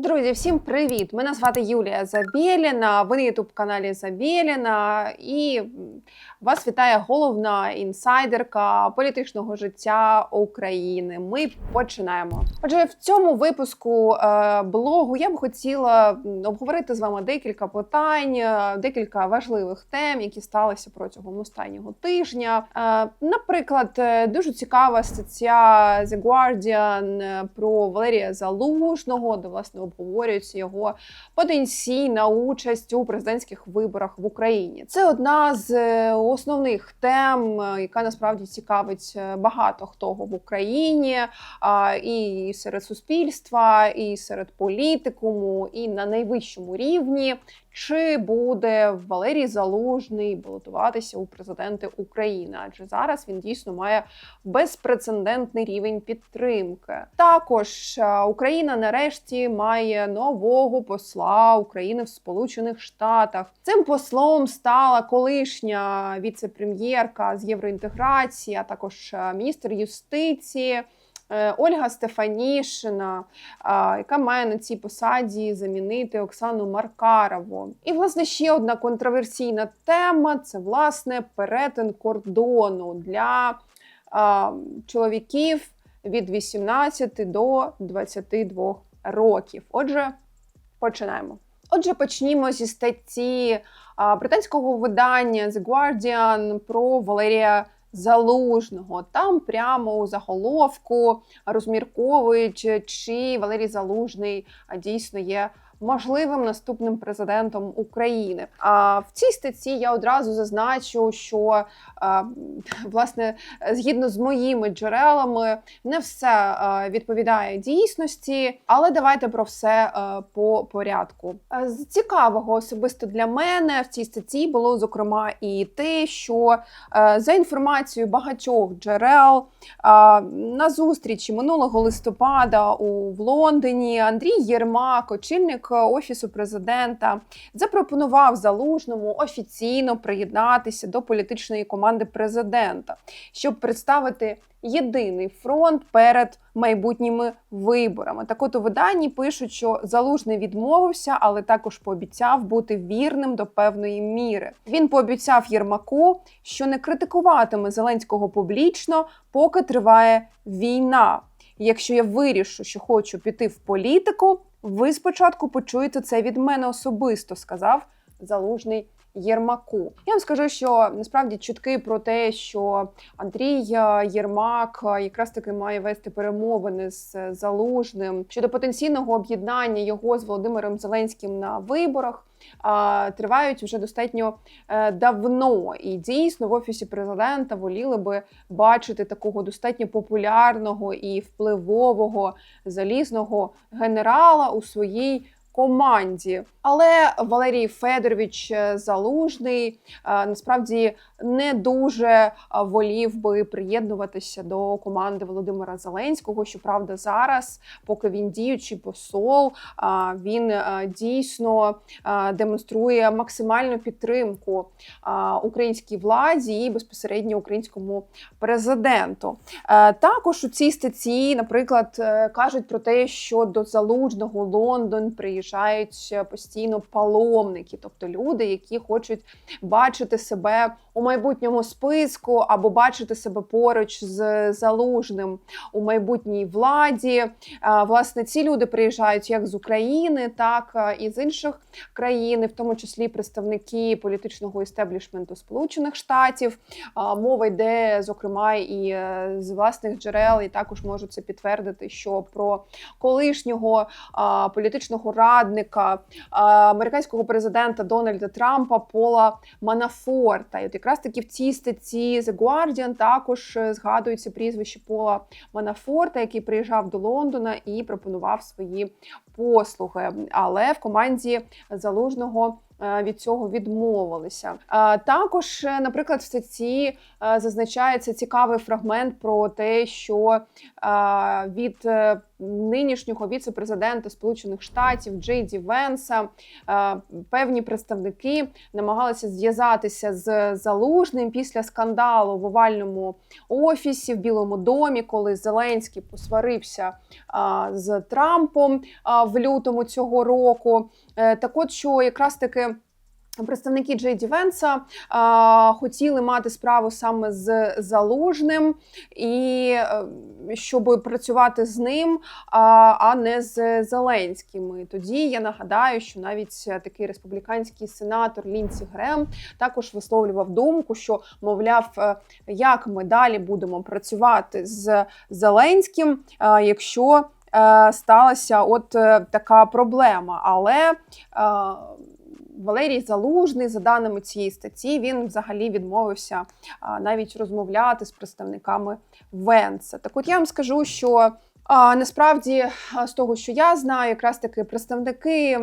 Друзі, всім привіт! Мене звати Юлія Забєліна. Ви на ютуб каналі Забєліна, і вас вітає головна інсайдерка політичного життя України. Ми починаємо. Отже, в цьому випуску е, блогу я б хотіла обговорити з вами декілька питань, е, декілька важливих тем, які сталися протягом останнього тижня. Е, наприклад, дуже цікава стаття The Guardian про Валерія Залужного, де власне обговорюється його потенційна участь у президентських виборах в Україні. Це одна з е, основних тем, е, яка насправді цікавить е, багато хто в Україні, і серед суспільства, і серед політикуму, і на найвищому рівні. Чи буде Валерій Залужний балотуватися у президенти України? Адже зараз він дійсно має безпрецедентний рівень підтримки. Також е, Україна нарешті має нового посла України в Сполучених Штатах. Цим послом стала колишня віце-прем'єрка з євроінтеграції, а також е, міністр юстиції. Е, Ольга Стефанішина, яка має на цій посаді замінити Оксану Маркарову. І, власне, ще одна контроверсійна тема це власне перетин кордону для чоловіків від 18 до 22 років. Отже, починаємо. Отже, почнімо зі статті британського видання The Guardian про Валерія Залужного. Там прямо у заголовку розмірковують, чи Валерій Залужний дійсно є можливим наступним президентом України. А в цій статті я одразу зазначу, що власне згідно з моїми джерелами не все е, відповідає дійсності, але давайте про все е, по порядку. Е, З цікавого особисто для мене в цій статті було зокрема і те, що е, за інформацією багатьох джерел е, на зустрічі минулого листопада у в Лондоні Андрій Єрмак, очільник е, офісу президента, запропонував залужному офіційно приєднатися до політичної команди президента, щоб представити єдиний фронт перед майбутніми виборами. Так от у виданні пишуть, що залужний відмовився, але також пообіцяв бути вірним до певної міри. Він пообіцяв Єрмаку, що не критикуватиме Зеленського публічно, поки триває війна. Якщо я вирішу, що хочу піти в політику, ви спочатку почуєте це від мене особисто, сказав залужний Єрмаку. Я вам скажу, що насправді чутки про те, що Андрій е, Єрмак е, якраз таки має вести перемовини з е, залужним щодо потенційного об'єднання його з Володимиром Зеленським на виборах. Тривають вже достатньо е, давно, і дійсно в офісі президента воліли би бачити такого достатньо популярного і впливового залізного генерала у своїй команді. Але Валерій Федорович е, Залужний е, насправді не дуже е, волів би приєднуватися до команди Володимира Зеленського. Щоправда, зараз, поки він діючий посол, він дійсно демонструє максимальну підтримку українській владі і безпосередньо українському президенту. Також у цій статті, наприклад, кажуть про те, що до залужного Лондон приїжджають е, постійно паломники, тобто люди, які хочуть бачити себе у майбутньому списку або бачити себе поруч з залужним у майбутній владі. Е, Власне, ці люди приїжджають як з України, так е, і з інших країн, в тому числі представники політичного істеблішменту Сполучених Штатів. Мова йде зокрема і з власних джерел, і також можу це підтвердити, що про колишнього політичного радника американського президента Дональда Трампа Пола Манафорта. І от якраз таки в цій статті The Guardian також е, згадується прізвище Пола Манафорта, який приїжджав до Лондона і пропонував свої послуги. Але в команді залужного е, від цього відмовилися. Е, Також, е, наприклад, в статті е, зазначається цікавий фрагмент про те, що е, від е, нинішнього віце-президента Сполучених Штатів Джей Ді Венса е, певні представники намагалися зв'язатися з залужним після скандалу в овальному офісі в Білому домі, коли Зеленський посварився з Трампом в лютому цього року. Е, так от що якраз таки. Представники Джей Ді Венса а, хотіли мати справу саме з залужним, і е, щоб працювати з ним, а, а не з Зеленським. Тоді я нагадаю, що навіть такий республіканський сенатор Лінсі Грем також висловлював думку, що мовляв, е, як ми далі будемо працювати з Зеленським, е, якщо е, сталася от така проблема. Але е, Валерій Залужний, за даними цієї статті, він взагалі відмовився навіть розмовляти з представниками Венса. Так, от я вам скажу, що. А насправді, з того, що я знаю, якраз таки представники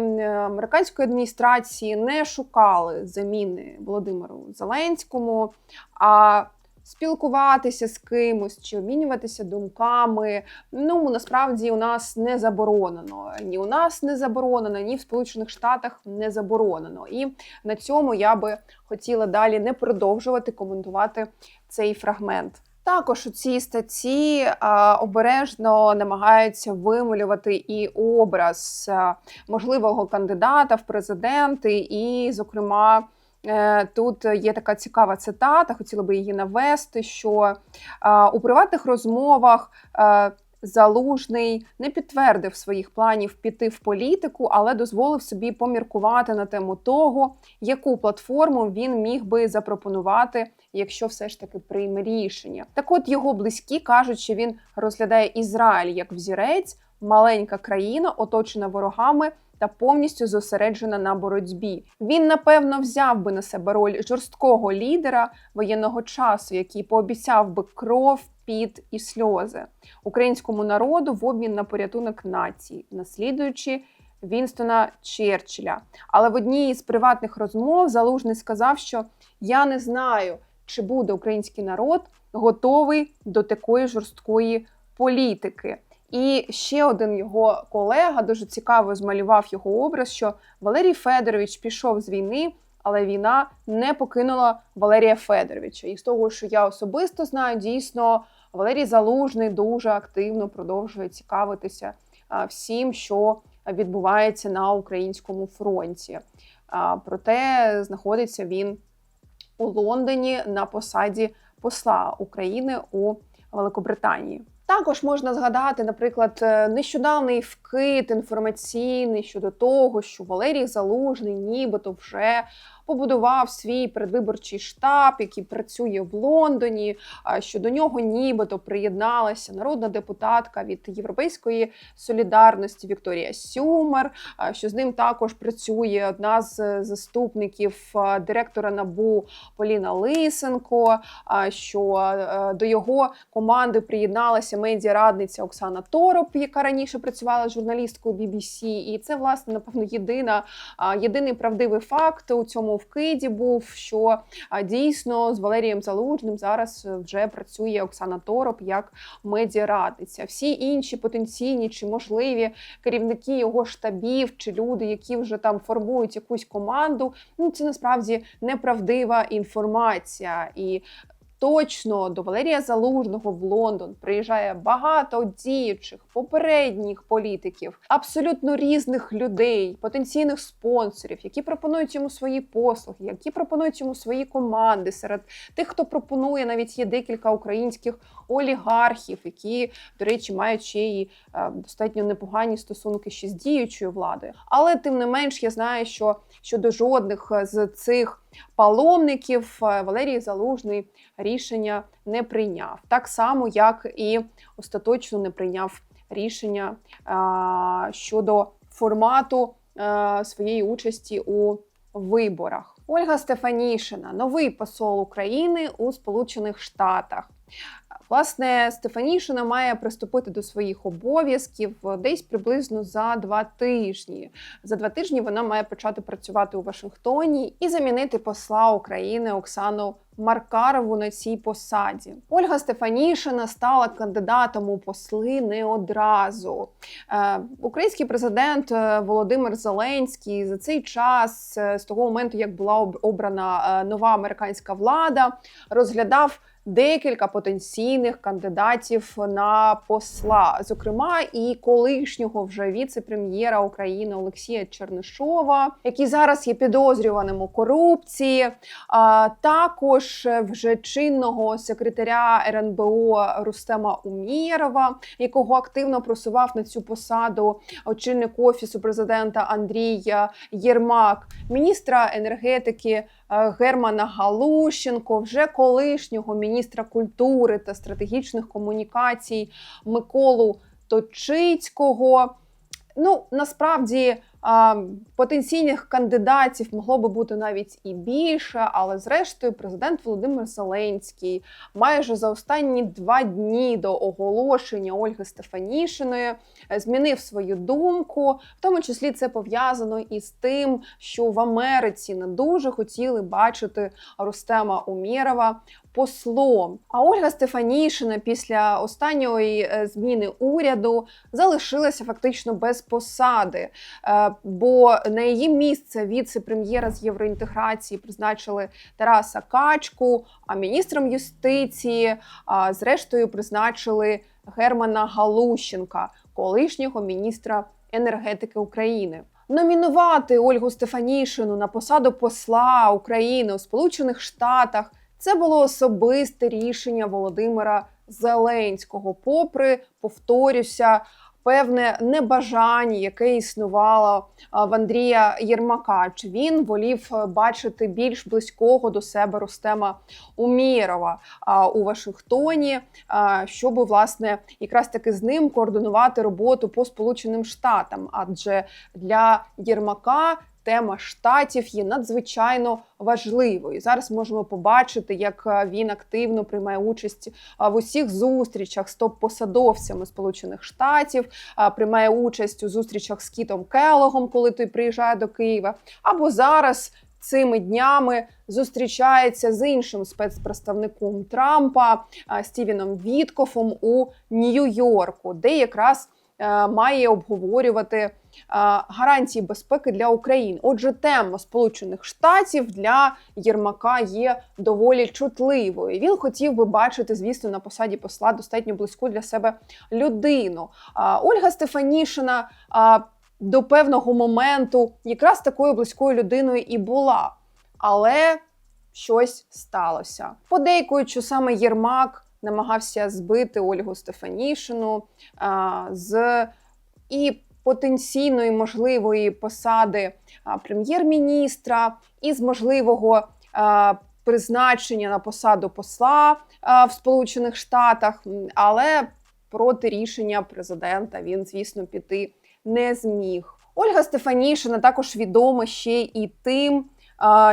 американської адміністрації не шукали заміни Володимиру Зеленському, а спілкуватися з кимось чи обмінюватися думками. Ну насправді у нас не заборонено. Ні у нас не заборонено, ні в Сполучених Штатах не заборонено. І на цьому я би хотіла далі не продовжувати коментувати цей фрагмент. Також у цій статті а, обережно намагаються вималювати і образ а, можливого кандидата в президенти, і, зокрема, тут є така цікава цитата, хотіла би її навести: що у приватних розмовах. Залужний не підтвердив своїх планів піти в політику, але дозволив собі поміркувати на тему того, яку платформу він міг би запропонувати, якщо все ж таки прийме рішення. Так, от його близькі кажуть, що він розглядає Ізраїль як взірець, маленька країна, оточена ворогами. Та повністю зосереджена на боротьбі. Він напевно взяв би на себе роль жорсткого лідера воєнного часу, який пообіцяв би кров, піт і сльози українському народу в обмін на порятунок нації, наслідуючи Вінстона Черчилля. Але в одній із приватних розмов Залужний сказав, що я не знаю, чи буде український народ готовий до такої жорсткої політики. І ще один його колега дуже цікаво змалював його образ, що Валерій Федорович пішов з війни, але війна не покинула Валерія Федоровича. І з того, що я особисто знаю, дійсно Валерій Залужний дуже активно продовжує цікавитися всім, що відбувається на українському фронті. Проте знаходиться він у Лондоні на посаді посла України у Великобританії. Також можна згадати, наприклад, е, нещодавний вкид інформаційний щодо того, що Валерій Залужний, нібито вже побудував свій передвиборчий штаб, який працює в Лондоні. Що до нього нібито приєдналася народна депутатка від Європейської солідарності Вікторія Сюмер. Що з ним також працює одна з заступників директора набу Поліна Лисенко. Що е, до його команди приєдналася медіарадниця Оксана Тороп, яка раніше працювала журналісткою BBC. І це власне напевно єдина єдиний правдивий факт у цьому вкиді був, що дійсно з Валерієм Залужним зараз вже працює Оксана Тороп як медіарадниця. Всі інші потенційні чи можливі керівники його штабів чи люди, які вже там формують якусь команду. Ну це насправді неправдива інформація і. Точно до Валерія Залужного в Лондон приїжджає багато діючих попередніх політиків, абсолютно різних людей, потенційних спонсорів, які пропонують йому свої послуги, які пропонують йому свої команди. Серед тих, хто пропонує, навіть є декілька українських олігархів, які, до речі, мають ще й е, достатньо непогані стосунки ще з діючою владою. Але тим не менш, я знаю, що щодо жодних з цих паломників е, Валерій Залужний рішення не прийняв, так само як і остаточно не прийняв рішення а, щодо формату а, своєї участі у виборах. Ольга Стефанішина, новий посол України у Сполучених Штатах. Власне, Стефанішина має приступити до своїх обов'язків десь приблизно за два тижні. За два тижні вона має почати працювати у Вашингтоні і замінити посла України Оксану Маркарову на цій посаді. Ольга Стефанішина стала кандидатом у посли не одразу. Е, Український президент е, Володимир Зеленський за цей час, е, з того моменту, як була обрана е, нова американська влада, розглядав декілька потенційних кандидатів на посла, зокрема і колишнього вже віце-прем'єра України Олексія Чернишова, який зараз є підозрюваним у корупції, а також вже чинного секретаря РНБО Рустема Умєрова, якого активно просував на цю посаду очільник офісу президента Андрій Єрмак, міністра енергетики е, Германа Галущенко, вже колишнього міністра культури та стратегічних комунікацій Миколу Точицького. Ну насправді потенційних кандидатів могло би бути навіть і більше, але зрештою, президент Володимир Зеленський майже за останні два дні до оголошення Ольги Стефанішиної е, змінив свою думку. В тому числі це пов'язано із тим, що в Америці не дуже хотіли бачити Рустема Умєрова послом. А Ольга Стефанішина після останньої е, зміни уряду залишилася фактично без посади, е, бо на її місце віце-прем'єра з євроінтеграції призначили Тараса Качку, а міністром юстиції зрештою призначили Германа Галущенка, колишнього міністра енергетики України. Номінувати Ольгу Стефанішину на посаду посла України у Сполучених Штатах це було особисте рішення Володимира Зеленського, попри повторюся. Певне небажання, яке існувало в Андрія Єрмака. Чи він волів е, бачити більш близького до себе Рустема Умірова у Вашингтоні, щоб власне якраз таки з ним координувати роботу по Сполученим Штатам? Адже для Єрмака тема штатів є надзвичайно важливою. Зараз можемо побачити, як е, він активно приймає участь в усіх зустрічах з топ-посадовцями Сполучених Штатів, приймає участь у зустрічах з Кітом Келогом, коли той приїжджає до Києва. Або зараз цими днями зустрічається з іншим спецпредставником Трампа Стівеном Віткофом у Нью-Йорку, де якраз Е, має обговорювати е, гарантії безпеки для України. Отже, тема Сполучених Штатів для Єрмака є доволі чутливою. Він хотів би бачити, звісно, на посаді посла достатньо близьку для себе людину. Ольга Стефанішина до певного моменту якраз такою близькою людиною і була. Але щось сталося. Подейкують, саме Єрмак намагався збити Ольгу Стефанішину з і потенційної можливої посади прем'єр-міністра, і з можливого призначення на посаду посла в Сполучених Штатах, але проти рішення президента він, звісно, піти не зміг. Ольга Стефанішина також відома ще і тим,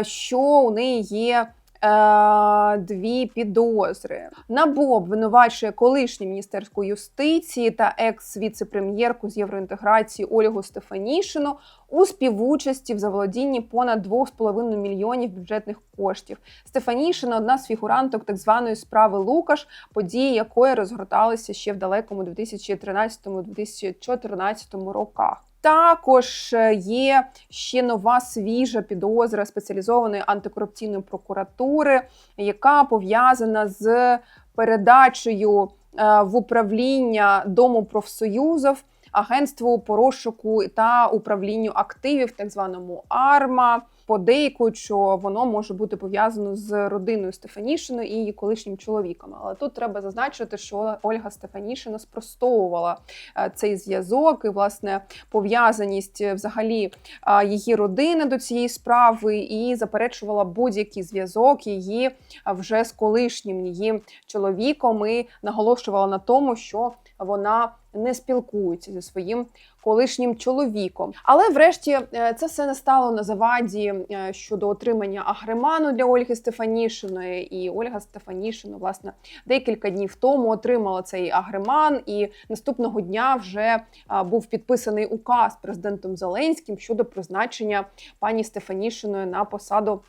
що у неї є е, дві підозри. НАБУ обвинувачує колишню міністерську юстиції та екс-віце-прем'єрку з євроінтеграції Ольгу Стефанішину у співучасті в заволодінні понад 2,5 мільйонів бюджетних коштів. Стефанішина одна з фігуранток так званої справи Лукаш, події якої розгорталися ще в далекому 2013-2014 роках. Також е, є ще нова свіжа підозра спеціалізованої антикорупційної прокуратури, яка пов'язана з передачею е, в управління дому профсоюзів агентству по розшуку та управлінню активів, так званому АРМА подейкують, що воно може бути пов'язано з родиною Стефанішиною і її колишнім чоловіком. Але тут треба зазначити, що Ольга Стефанішина спростовувала е, цей зв'язок і власне пов'язаність е, взагалі е, її родини до цієї справи, і заперечувала будь-який зв'язок її вже з колишнім її чоловіком. і наголошувала на тому, що вона не спілкується зі своїм колишнім чоловіком. Але, врешті, е, це все не стало на заваді е, щодо отримання агреману для Ольги Стефанішиної. І Ольга Стефанішина, власне, декілька днів тому отримала цей агреман, і наступного дня вже був підписаний указ президентом Зеленським щодо призначення пані Стефанішиної на посаду.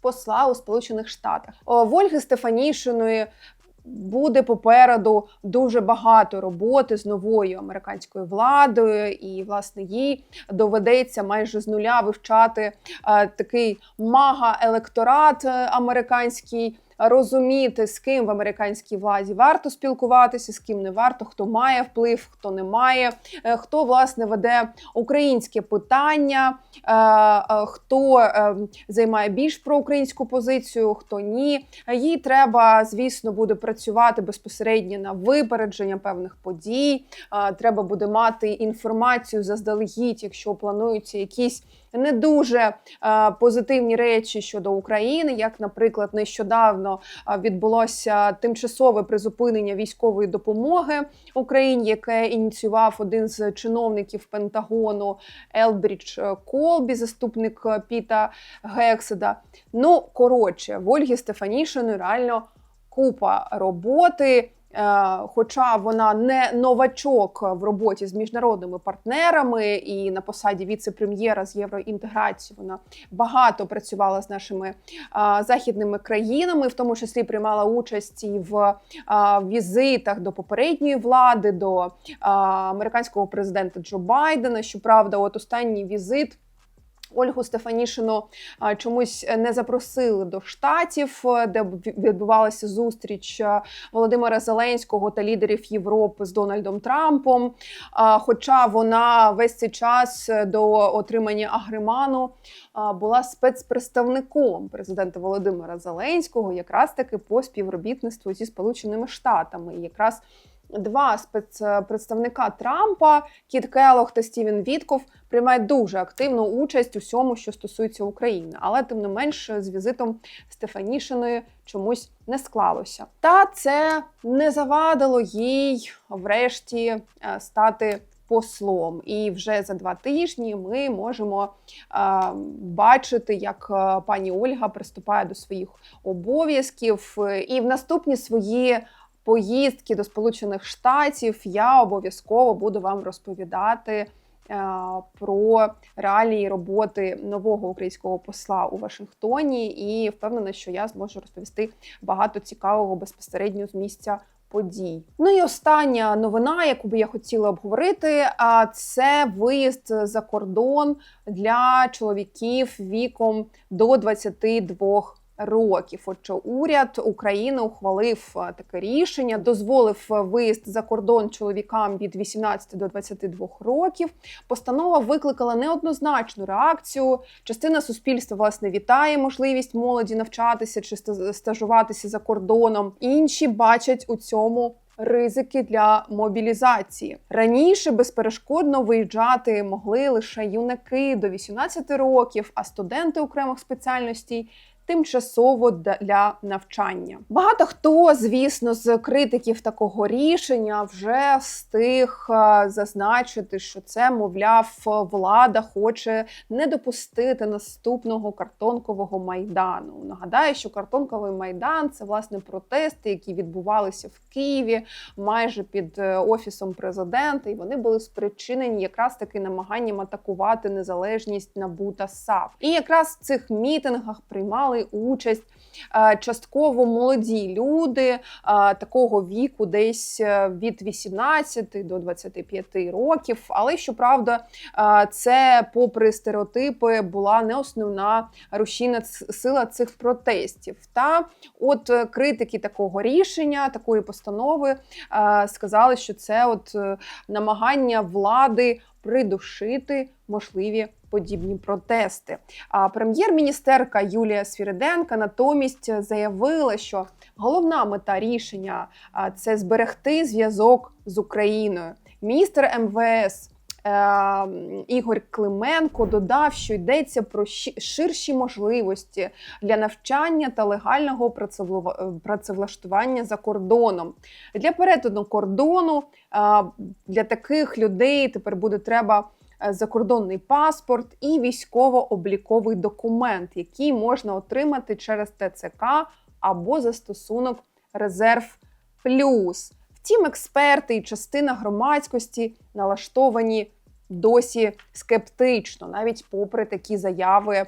Посла у Сполучених Штатах Ольги Стефанішиної буде попереду дуже багато роботи з новою американською владою, і власне їй доведеться майже з нуля вивчати е, такий мага-електорат е, американський. Розуміти, з ким в американській владі варто спілкуватися, з ким не варто, хто має вплив, хто не має, е, хто власне веде українське питання, е, е, хто займає більш проукраїнську позицію, хто ні. Їй треба, звісно, буде працювати безпосередньо на випередження певних подій. Треба буде мати інформацію заздалегідь, якщо плануються якісь не дуже е, позитивні речі щодо України, як, наприклад, нещодавно е, відбулося тимчасове призупинення військової допомоги Україні, яке ініціював один з чиновників Пентагону Елбрідж Колбі, заступник е, Піта Гекседа. Ну коротше, в Ольги Стефанішиної реально купа роботи. Е, Хоча вона не новачок в роботі з міжнародними партнерами і на посаді віце-прем'єра з євроінтеграції, вона багато працювала з нашими західними країнами, в тому числі приймала участь і в візитах до попередньої влади, до американського президента Джо Байдена. Щоправда, от останній візит. Ольгу Стефанішину чомусь не запросили до штатів, е, де відбувалася зустріч е, Володимира Зеленського та лідерів Європи з Дональдом Трампом. Хоча вона весь цей час е, до отримання агриману була спецпредставником президента Володимира Зеленського, якраз таки по співробітництву зі Сполученими Штатами. І якраз Два спецпредставника Трампа Кіт Келох та Стівен Вітков приймають дуже активну участь у всьому, що стосується України, але тим не менш з візитом Стефанішиної чомусь не склалося. Та це не завадило їй врешті е, стати. Послом, і вже за два тижні ми можемо е, бачити, як е, пані Ольга приступає до своїх обов'язків, і в наступні свої поїздки до Сполучених Штатів я обов'язково буду вам розповідати е, про реалії роботи нового українського посла у Вашингтоні, і впевнена, що я зможу розповісти багато цікавого безпосередньо з місця. Подій. Ну і остання новина, яку би я хотіла обговорити, це виїзд за кордон для чоловіків віком до 22 років. Отже, уряд України ухвалив е, таке рішення, дозволив е, виїзд за кордон чоловікам від 18 до 22 років. Постанова викликала неоднозначну реакцію. Частина суспільства власне вітає можливість молоді навчатися чи стажуватися за кордоном. Інші бачать у цьому. Ризики для мобілізації раніше безперешкодно виїжджати могли лише юнаки до 18 років, а студенти окремих спеціальностей тимчасово для навчання. Багато хто, звісно, з критиків такого рішення вже встиг е, зазначити, що це, мовляв, влада хоче не допустити наступного картонкового майдану. Нагадаю, що картонковий майдан це власне протести, які відбувалися в Києві майже під е, офісом президента, і вони були спричинені якраз таки намаганням атакувати незалежність НАБУ та САП. І якраз в цих мітингах приймали брали участь е, частково молоді люди е, такого віку, десь е, від 18 до 25 років. Але щоправда, це, попри стереотипи, була не основна рушійна сила цих протестів. Та от критики такого рішення, такої постанови сказали, що це от намагання влади придушити можливі подібні протести. А прем'єр-міністерка Юлія Свіриденка натомість заявила, що головна мета рішення це зберегти зв'язок з Україною. Міністр МВС. Е, Ігор Клименко додав, що йдеться про ширші можливості для навчання та легального працевлаштування за кордоном. Для перетину кордону для таких людей тепер буде треба Е, закордонний паспорт і військово-обліковий документ, який можна отримати через ТЦК або застосунок Резерв Плюс. Втім, експерти і частина громадськості налаштовані досі скептично, навіть попри такі заяви е,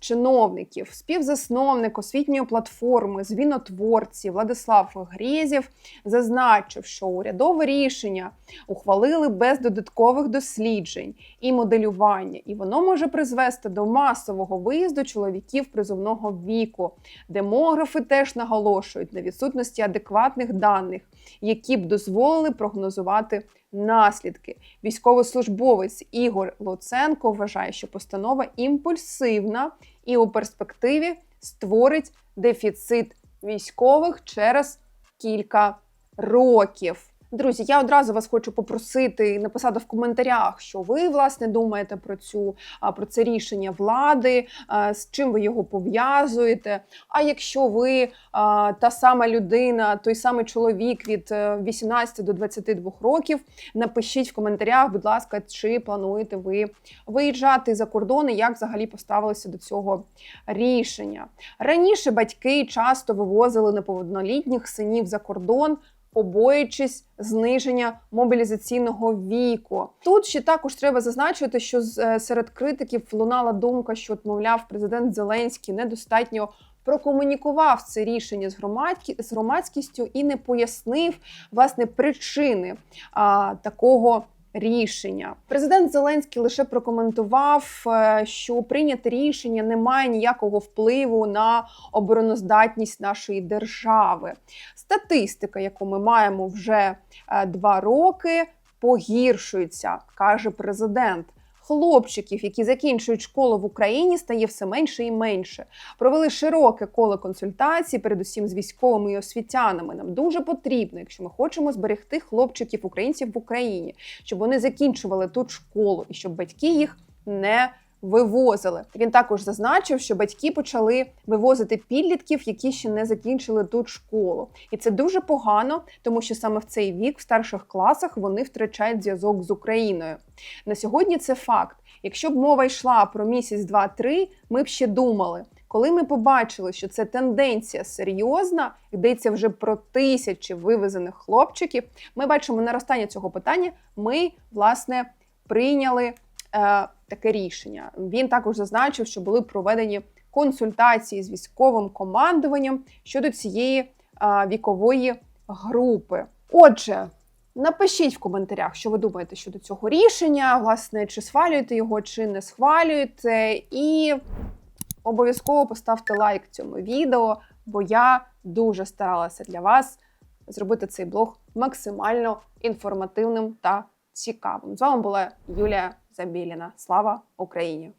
чиновників, співзасновник освітньої платформи, звінотворці Владислав Грєзєв зазначив, що урядове рішення ухвалили без додаткових досліджень і моделювання, і воно може призвести до масового виїзду чоловіків призовного віку. Демографи теж наголошують на відсутності адекватних даних, які б дозволили прогнозувати наслідки. Військовослужбовець Ігор Луценко вважає, що постанова імпульсивна і у перспективі створить дефіцит військових через кілька років. Друзі, я одразу вас хочу попросити написати в коментарях, що ви власне думаєте про цю про це рішення влади, з чим ви його пов'язуєте. А якщо ви та сама людина, той самий чоловік від е, 18 до 22 років, напишіть в коментарях, будь ласка, чи плануєте ви виїжджати за кордони, як взагалі поставилися до цього рішення. Раніше батьки часто вивозили неповнолітніх синів за кордон. Побоюючись зниження мобілізаційного віку, тут ще також треба зазначити, що е, серед критиків лунала думка, що мовляв, президент Зеленський недостатньо прокомунікував це рішення з громадські з громадськістю і не пояснив власне причини а, такого рішення. Президент Зеленський лише прокоментував, е, що прийняте рішення не має ніякого впливу на обороноздатність нашої держави. Статистика, яку ми маємо вже е, два роки, погіршується, каже президент. Хлопчиків, які закінчують школу в Україні, стає все менше і менше. Провели широке коло консультацій, передусім з військовими і освітянами. Нам дуже потрібно, якщо ми хочемо зберегти хлопчиків українців в Україні, щоб вони закінчували тут школу і щоб батьки їх не вивозили. Він також зазначив, що батьки почали вивозити підлітків, які ще не закінчили тут школу, і це дуже погано, тому що саме в цей вік, в старших класах, вони втрачають зв'язок з Україною. На сьогодні це факт. Якщо б мова йшла про місяць, два, три, ми б ще думали. Коли ми побачили, що це тенденція серйозна, йдеться вже про тисячі вивезених хлопчиків, ми бачимо наростання цього питання. Ми власне прийняли таке рішення. Він також зазначив, що були проведені консультації з військовим командуванням щодо цієї е, вікової групи. Отже. Напишіть в коментарях, що ви думаєте щодо цього рішення, власне, чи схвалюєте його, чи не схвалюєте. І обов'язково поставте лайк цьому відео, бо я дуже старалася для вас зробити цей блог максимально інформативним та цікавим. З вами була Юлія Забіліна. Слава Україні!